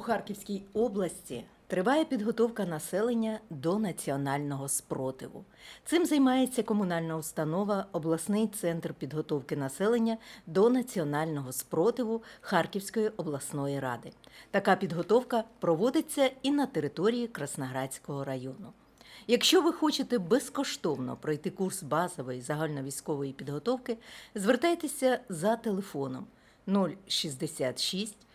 Харківській області триває підготовка населення до національного спротиву. Цим займається комунальна установа обласний центр підготовки населення до національного спротиву Харківської обласної ради. Така підготовка проводиться і на території Красноградського району. Якщо ви хочете безкоштовно пройти курс базової загальновійськової підготовки, звертайтеся за телефоном 066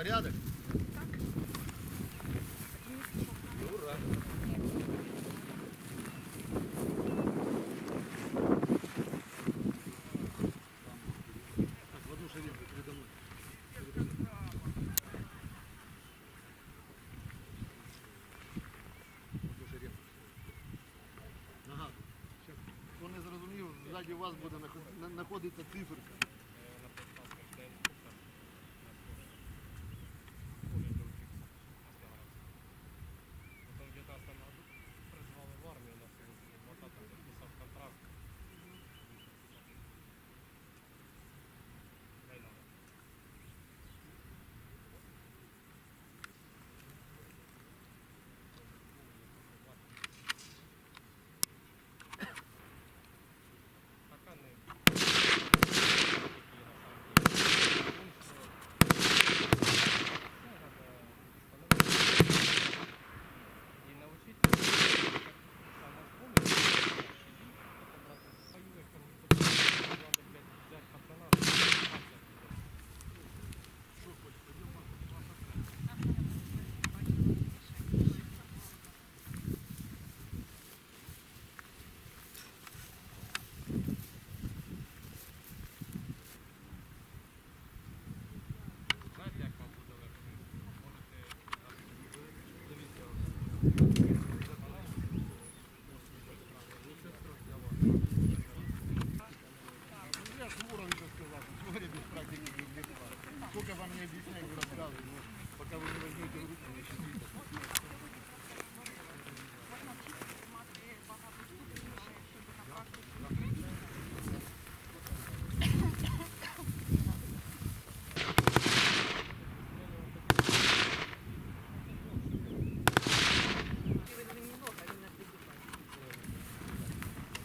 Порядок? Ура. Ага. Щас. Хто не зрозумів, ззаді вас буде наход- знаходиться циферка. объясняю, не рассказываю, но пока вы не возьмете в руки, не щадите.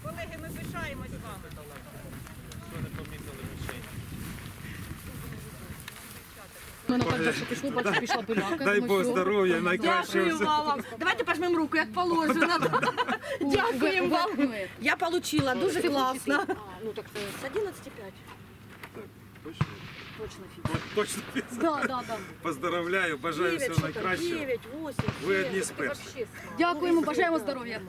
Колеги, ми пишаємось вами. Мене так далі пішло, бачу, пішла пиляка. Дай думаю, Бог що? здоров'я, найкращого. Дякую вам. Давайте пожмемо руку, як положено. Дякуємо вам. Ви- Я отримала, дуже класно. А, ну так це З 11,5. Точно, точно фіг. точно. Да, да, да. Поздравляю, бажаю 9, всього найкращого. 9, 8, Ви одні з перших. Дякуємо, бажаємо здоров'я.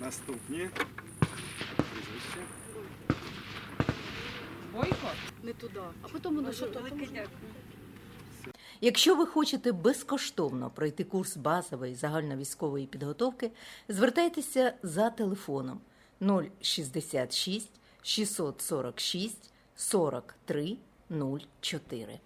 Наступні. Не туди. А потім воно що то Якщо ви хочете безкоштовно пройти курс базової загальновійськової підготовки, звертайтеся за телефоном 066 646 43 04.